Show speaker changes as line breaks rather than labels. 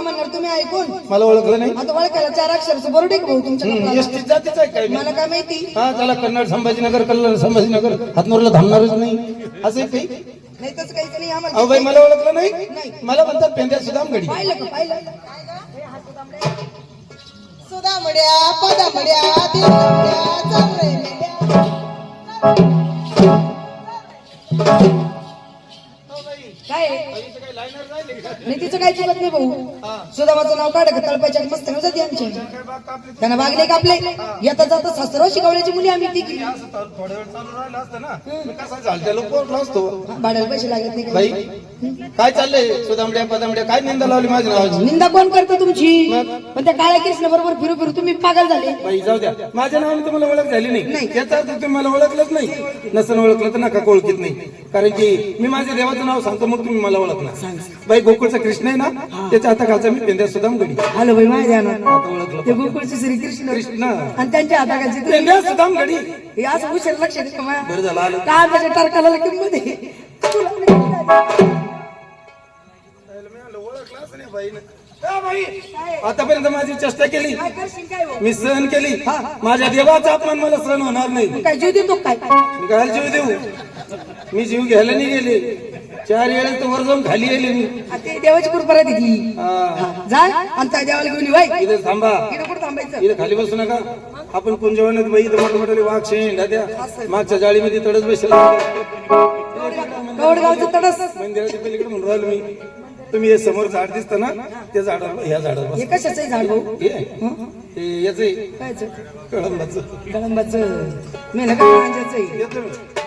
म्हणणार तुम्ही ऐकून.
मला ओळखलं नाही.
आता ओळखायला चार आहे का भाऊ तुमच्या?
एसटी जातीच आहे काय? मी?
मला काय माहिती?
हा त्याला कन्नड संभाजीनगर कल्याण संभाजीनगर हातनूरला थांबणारच नाही. असं काही?
नाही तसं काहीच नाही आम्हाला.
अहो बाई मला ओळखलं नाही.
नाही.
मला म्हणतात पेंद्या सुदाम घडी
पाहिलं का पाहिलं?
सुदामड्या पदामड्या
काय? नाही तिचं काही चुकत नाही भाऊ. सुदामाचं नाव काढ का तळपायच्या मस्त नाव जाते आमच्या त्यांना बागले का आपले? येता जाता सासरा शिकवण्याची मुली आम्ही ती
थोडा वेळ चालू राहिला असतं ना. असतो.
भाड्याला पैसे लागत नाही
बाई. काय चाललंय? सुदामड्या पदामड्या काय निंदा लावली माझ्या नावाची?
निंदा कोण करतो तुमची? पण त्या काळ्या कृष्ण बरोबर फिरू फिरू तुम्ही पागल झाले.
बाई जाऊ द्या. माझ्या नावाने तुम्हाला ओळख झाली नाही.
नाही.
याचा अर्थ तुम्ही मला ओळखलंच नाही. नसन ओळखलं तर नका ओळखीत नाही. कारण की मी माझ्या देवाचं नाव सांगतो. मग तुम्ही मला ओळखणार. बाई गोकुळचा कृष्ण आहे ना? त्याच्या हाताखालचा मी पेंद्या सुदाम घडी
आलो बाई
आता ओळखलं
ते गोकुळचे श्रीकृष्ण
कृष्ण
आणि त्यांच्या हाताखालचे तुम्ही.
पेंद्या सुदाम घडी.
हे असं उशीर लक्ष देतो
बरं झालं आलं.
का त्याच्या टारकाला किंमत आहे
आतापर्यंत माझी चेष्टा केली.
काय काय हो?
मी सहन केली. माझ्या देवाचा अपमान मला सहन होणार नाही.
काय जीव देतो काय?
काय जीव देऊ. मी जीव घ्यायला नाही गेले चार वेळेस तर वर जाऊन खाली गेले मी.
ते देवाची कृपा राहते ती.
हा.
जा आणि त्या देवाला घेऊन ये, बाई.
इथे थांबा.
इकडे कुठं थांबायचं?
इथे खाली बसू नका. आपण कुंजवण्यात बाई इथं मोठे मोठे वाघ शेंडा द्या मागच्या जाळीमध्ये तडच बसला
कवडगावचं तडस.
मंदिराच्या पलीकडे म्हणून राहिलो मी. तुम्ही हे समोर झाड दिसतं ना त्या झाडावर ह्या झाडावर बस.
हे कशाचं आहे झाड भाऊ?
हे? हे? याच
कायचं?
कळंबाचं.
कळंबाचं. मेलं का गांजाचं आहे.
येतो मी.